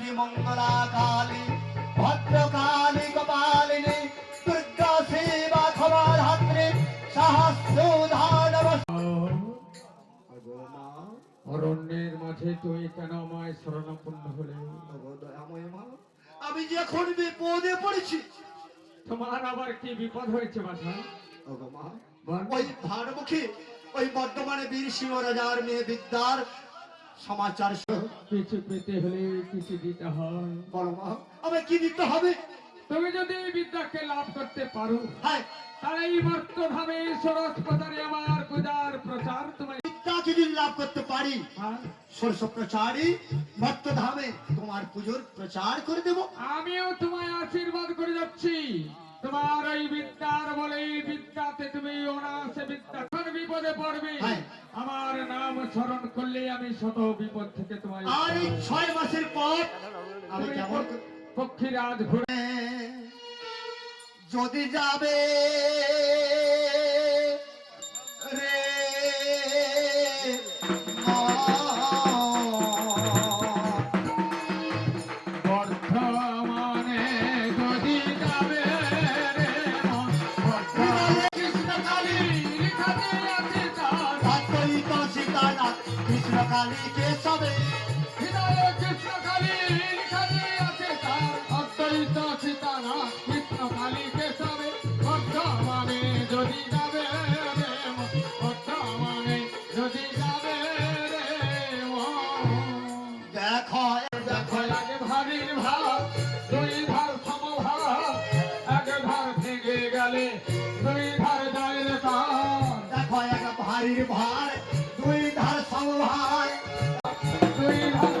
কামাক্ষী মঙ্গলা কালী ভদ্রকালী কপালিনী দুর্গা শিবা খবর হাত্রী অরণ্যের মাঝে তুই কেন আমায় শরণাপন্ন হলে? আমি যখন বিপদে পড়েছি। তোমার আবার কি বিপদ হয়েছে মাথা ওই ভারমুখী ওই বর্তমানে বীর সিংহ রাজার মেয়ে বিদ্যার সমাচার কিছু পেতে হলে কিছু দিতে হয়। বলো মা আমায় কি দিতে হবে? তুমি যদি এই বিদ্যাকে লাভ করতে পারো হ্যাঁ। তাহলে এই বর্তভাবে সরস পদারে আমার পূজার প্রচার তোমায় বিদ্যা যদি লাভ করতে পারি হ্যাঁ? সরস প্রচারী ভক্তধামে তোমার পুজোর প্রচার করে দেব। আমিও তোমায় আশীর্বাদ করে যাচ্ছি। তোমার ওই বিদ্যার বলে বিদ্যাতে তুমি অনাসে বিদ্যা বিপদে পড়বে? হ্যাঁ। আমার নাম স্মরণ করলে আমি শত বিপদ থেকে আর এই ছয় মাসের পর আমি কেমন পক্ষীরাজ ঘুরে যদি যাবে ভারীর ভার দুই ধার সমভার দুই ধার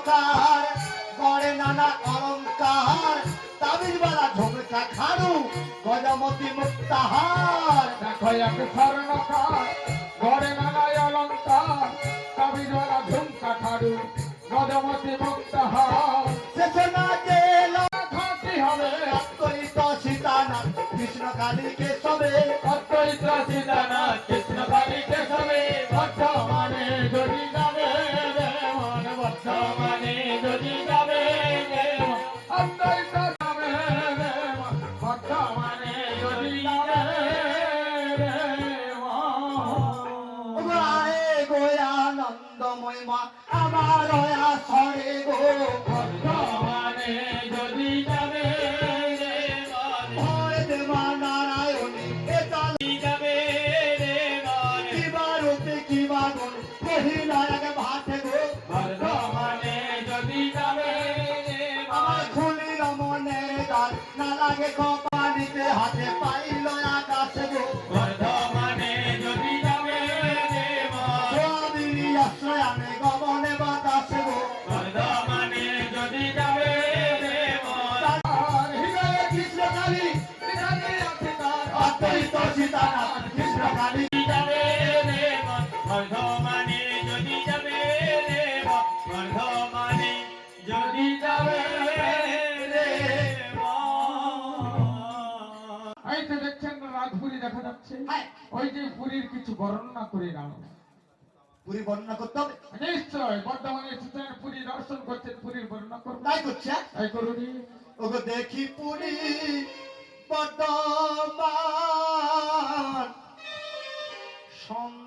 ধার গেলে গড়ে নানা অলঙ্কার তাবিজবালা ঝুমকা খাড়ু, গজমতি মুক্তাহার। দেখো এক স্বর্ণকার ঘরে নানায় অলঙ্কার কবিরা ঝুমকা ঠাড়ু গদমতি মুক্ত সেসনা জেল হাতি হবে অদ্বৈত সীতানা কৃষ্ণ কালীকে সবে। অদ্বৈত সীতানা কৃষ্ণ গোয়ানন্দময় মা আমার আসরে গো বর্তমানে যদি যাবে দেবন ভয় দেবা নারায়ণী একাল রাজপুরি দেখা যাচ্ছে। হ্যাঁ। ওই যে পুরীর কিছু বর্ণনা করে নাও পুরী বর্ণনা করতে হবে? নিশ্চয় বর্তমানে এসেছেন পুরী দর্শন করছেন পুরীর বর্ণনা করব তাই করছে? তাই করুন। ওগো দেখি পুরী বর্তমান সং